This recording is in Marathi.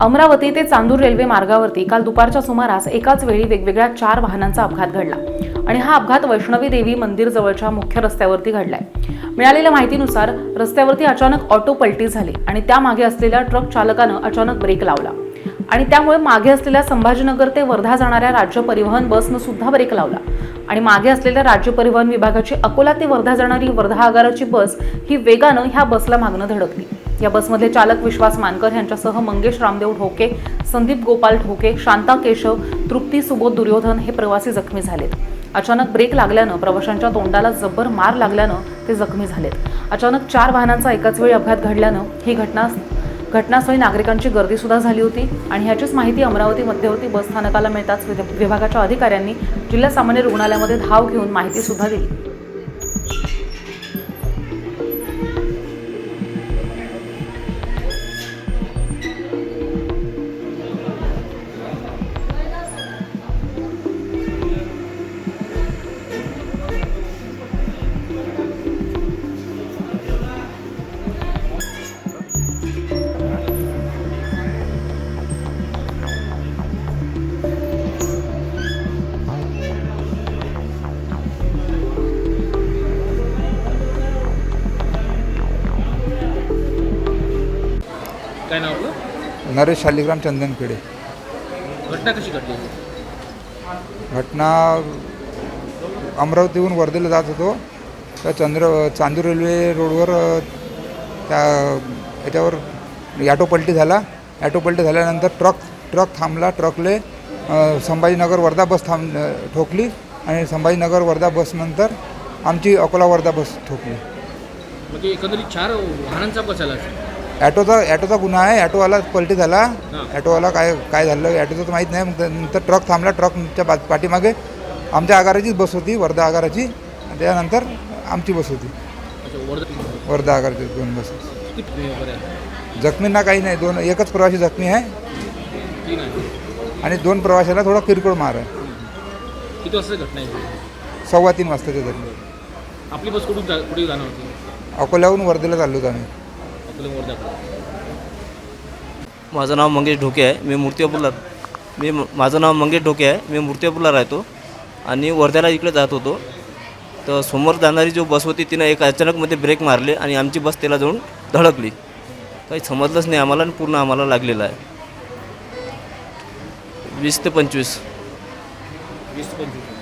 अमरावती ते चांदूर रेल्वे मार्गावरती काल दुपारच्या सुमारास एकाच वेळी वेगवेगळ्या चार वाहनांचा अपघात घडला. आणि हा अपघात वैष्णवी देवी मंदिर जवळच्या मुख्य रस्त्यावरती घडलाय. मिळालेल्या माहितीनुसार रस्त्यावरती अचानक ऑटो पलटी झाली आणि त्यामागे असलेल्या ट्रक चालकानं अचानक ब्रेक लावला. आणि त्यामुळे मागे असलेल्या संभाजीनगर ते वर्धा जाणाऱ्या राज्य परिवहन बसनं सुद्धा ब्रेक लावला. आणि मागे असलेल्या राज्य परिवहन विभागाची अकोला ते वर्धा जाणारी वर्धा आगाराची बस ही वेगानं ह्या बसला मागणं धडकली. या बसमधले चालक विश्वास मानकर यांच्यासह मंगेश रामदेव ढोके संदीप गोपाल ढोके शांता केशव तृप्ती सुबोध दुर्योधन हे प्रवासी जखमी झालेत. अचानक ब्रेक लागल्यानं प्रवाशांच्या तोंडाला जब्बर मार लागल्यानं ते जखमी झालेत. अचानक चार वाहनांचा एकाच वेळी अपघात घडल्यानं ही घटना घटनास्थळी नागरिकांची गर्दी सुद्धा झाली होती आणि ह्याचीच माहिती अमरावती मध्यवर्ती बस स्थानकाला मिळताच विभागाच्या अधिकाऱ्यांनी जिल्हा सामान्य रुग्णालयामध्ये धाव घेऊन माहिती सुद्धा दिली. काय नाव आपलं? नरेश शालिग्राम चंदनखेडे. घटना कशी घडली? घटना अमरावतीहून वर्धेला जात होतो. त्या चंद्र चांदूर रेल्वे रोडवर अ, त्या याच्यावर ॲटो पलटी झाला. ॲटो पलटी झाल्यानंतर ट्रक ट्रक थांबला. ट्रकले अ, संभाजीनगर वर्धा बस थांब अ, ठोकली आणि संभाजीनगर वर्धा बसनंतर आमची अकोला वर्धा बस ठोकली. म्हणजे एकंदरीत चार वाहनांचा बस आला ॲटोचा ॲटोचा गुन्हा आहे. ॲटोवाला पलटी झाला. ॲटोवाला काय काय झालं ॲटोचं तर माहीत नाही. मग नंतर ट्रक थांबला. ट्रकच्या बा पाठीमागे आमच्या आगाराचीच बस होती वर्धा आगाराची. त्यानंतर आमची बस होती. वर्धा आगाराची दोन बस? जखमींना काही नाही. दोन एकच प्रवासी जखमी आहे. आणि दोन प्रवाशाला थोडा किरकोळ मार आहे. किती वाजता घटना आहे? सव्वा तीन वाजताच्या जखमी आपली बस कुठून कुठे जाणार होती? अकोल्याहून वर्धेला चाललो होतो आम्ही. माझं नाव मंगेश ढोके आहे. मी मूर्तिजापूरला मी माझं नाव मंगेश ढोके आहे. मी मूर्तिजापूरला राहतो आणि वर्ध्याला इकडे जात होतो. तर समोर जाणारी जो बस होती तिनं एक अचानकमध्ये ब्रेक मारले आणि आमची बस त्याला जाऊन धडकली. काही समजलंच नाही आम्हाला आणि पूर्ण आम्हाला लागलेलं आहे. वीस ते पंचवीस. वीस ते पंचवीस.